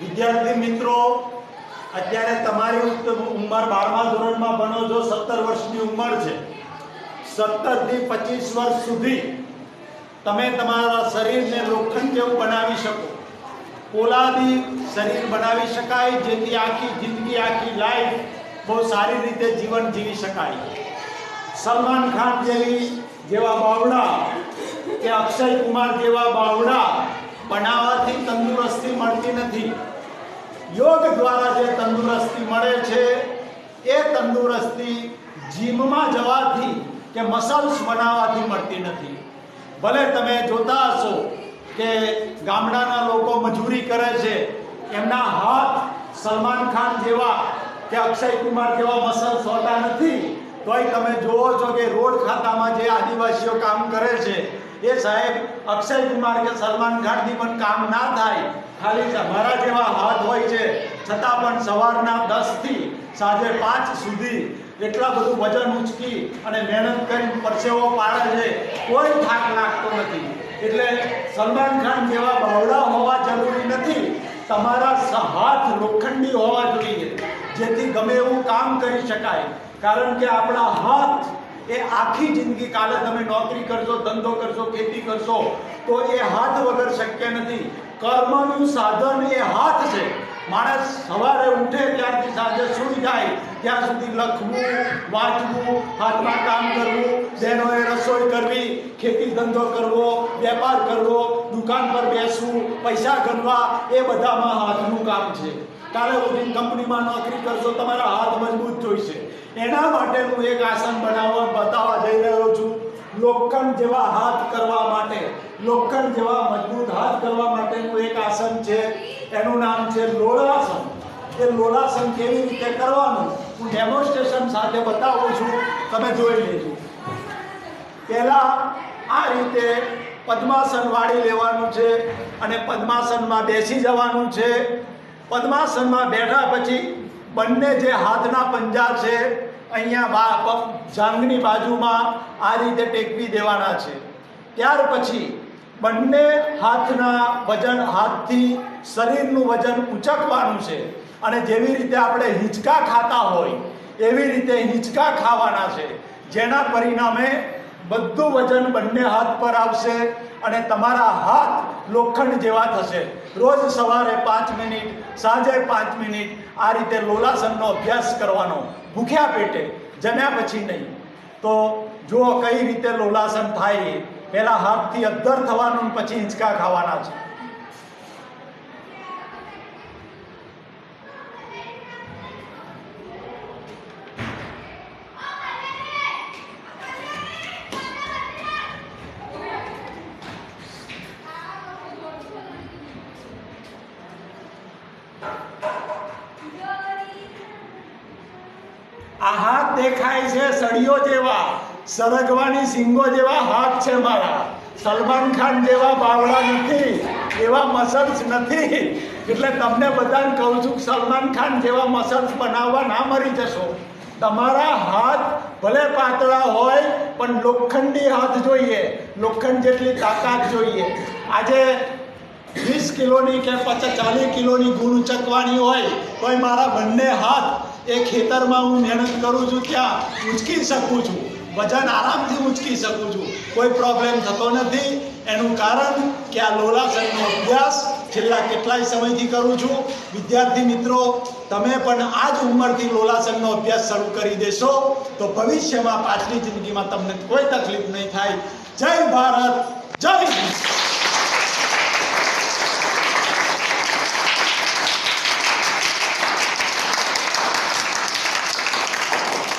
વિદ્યાર્થી મિત્રો, અત્યારે તમારી ઉંમર બારમા ધોરણમાં ભણો જો સત્તર વર્ષની ઉંમર છે. સત્તરથી પચીસ વર્ષ સુધી તમે તમારા શરીરને લોખંડ જેવું બનાવી શકો. પોલાદી શરીર બનાવી શકાય, જેથી આખી જિંદગી, આખી લાઈફ બહુ સારી રીતે જીવન જીવી શકાય. સલમાન ખાન જેવી જેવા બાવડા કે અક્ષય કુમાર જેવા બાવડા બનાવવાથી તંદુરસ્તી મળતી નથી. યોગ દ્વારા જે તંદુરસ્તી મળે છે, એ તંદુરસ્તી જીમમાં જવાથી કે મસલ્સ બનાવવાથી મળતી નથી. ભલે તમે જોતા હશો કે ગામડાના લોકો મજૂરી કરે છે, એમના હાથ સલમાન ખાન જેવા કે અક્ષય કુમાર જેવા મસલ્સ હોતા નથી, તોય તમે જોવો છો કે રોડ ખાતામાં જે આદિવાસીઓ કામ કરે છે એ સાહેબ અક્ષય કુમાર કે સલમાન ખાનથી પણ કામ ના થાય, ખાલી મારા જેવા હાથ હોય છે. છતાં પણ સવારના દસથી સાંજે પાંચ સુધી એટલા બધું વજન ઉચકી અને મહેનત કરી પરસેવો પાડે છે, કોઈ થાક લાગતો નથી. એટલે સલમાન ખાન જેવા બાવડા હોવા જરૂરી નથી, તમારા હાથ લોખંડી હોવા જોઈએ, જેથી ગમે એવું કામ કરી શકાય. કારણ કે આપણા હાથ એ આખી જિંદગી કાલે તમે નોકરી કરશો ધંધો કરશો ખેતી કરશો, તો એ હાથ વગર શક્ય નથી. કર્મનું સાધન એ હાથ છે. માણસ સવારે ઉઠે ત્યારથી સાંજે સૂઈ જાય, ત્યાં સુધી લખવું, વાંચવું, હાથમાં કામ કરવું બહેનોએ રસોઈ કરવી, ખેતી ધંધો કરવો, વેપાર કરવો, દુકાન પર બેસવું, પૈસા ગણવા એ બધામાં હાથનું કામ છે. કાલે ઉઠીને કંપનીમાં નોકરી કરશો, તમારા હાથ મજબૂત જોઈશે. એના માટે હું એક આસન બનાવવા બતાવવા જઈ રહ્યો છું. લોખંડ જેવા હાથ કરવા માટે, લોખંડ જેવા મજબૂત હાથ કરવા માટેનું એક આસન છે. એનું નામ છે લોળાસન. એ લોળાસન કેવી રીતે કરવાનું? હું ડેમોન્સ્ટ્રેશન સાથે બતાવું છું. તમે જોઈ લેજો. પહેલા આ રીતે પદ્માસન વાળી લેવાનું છે અને પદ્માસનમાં બેસી જવાનું છે. પદ્માસનમાં બેઠા પછી બંને જે હાથના પંજા છે, અહીંયા જાંઘની બાજુમાં આ રીતે ટેકવી દેવાના છે. ત્યાર પછી બંને હાથના વજન, હાથથી શરીરનું વજન ઉચકવાનું છે અને જેવી રીતે આપણે હિંચકા ખાતા હોય, એવી રીતે હિંચકા ખાવાના છે. જેના પરિણામે બધું વજન બંને હાથ પર આવશે અને તમારા હાથ લોખંડ જેવા થશે. રોજ સવારે પાંચ મિનિટ, સાંજે પાંચ મિનિટ આ રીતે લોલાસનનો અભ્યાસ કરવાનો. ભૂખ્યા પેટે, જમ્યા પછી નહીં. તો જુઓ કઈ રીતે લોલાસન થાય. પહેલાં હાથથી અદ્ધર થવાનું પછી હિંચકા ખાવાના છે. આ હાથ દેખાય છે સળીઓ જેવા, સરગવાની સિંગો જેવા હાથ છે મારા. સલમાન ખાન જેવા બાવળા નથી, એવા મસલ્સ નથી. એટલે તમને બધાને કહું છું, સલમાન ખાન જેવા મસલ્સ બનાવવા ના મરી જશો. તમારા હાથ ભલે પાતળા હોય, પણ લોખંડી હાથ જોઈએ, લોખંડ જેટલી તાકાત જોઈએ. આજે કિલોની કે પચાસ ચાલીસ કિલોની ગુણ ઉચકવાની હોય, તોય મારા બંને હાથ એ ખેતરમાં હું મહેનત કરું છું, ત્યાં ઉચકી શકું છું. વજન આરામથી ઉચકી શકું છું. કોઈ પ્રોબ્લેમ થતો નથી. એનું કારણ કે આ લોલાસનનો અભ્યાસ છેલ્લા કેટલાય સમયથી કરું છું. વિદ્યાર્થી મિત્રો, તમે પણ આ જ ઉંમરથી લોલાસનનો અભ્યાસ શરૂ કરી દેશો, તો ભવિષ્યમાં પાછલી જિંદગીમાં તમને કોઈ તકલીફ નહીં થાય. જય ભારત, જય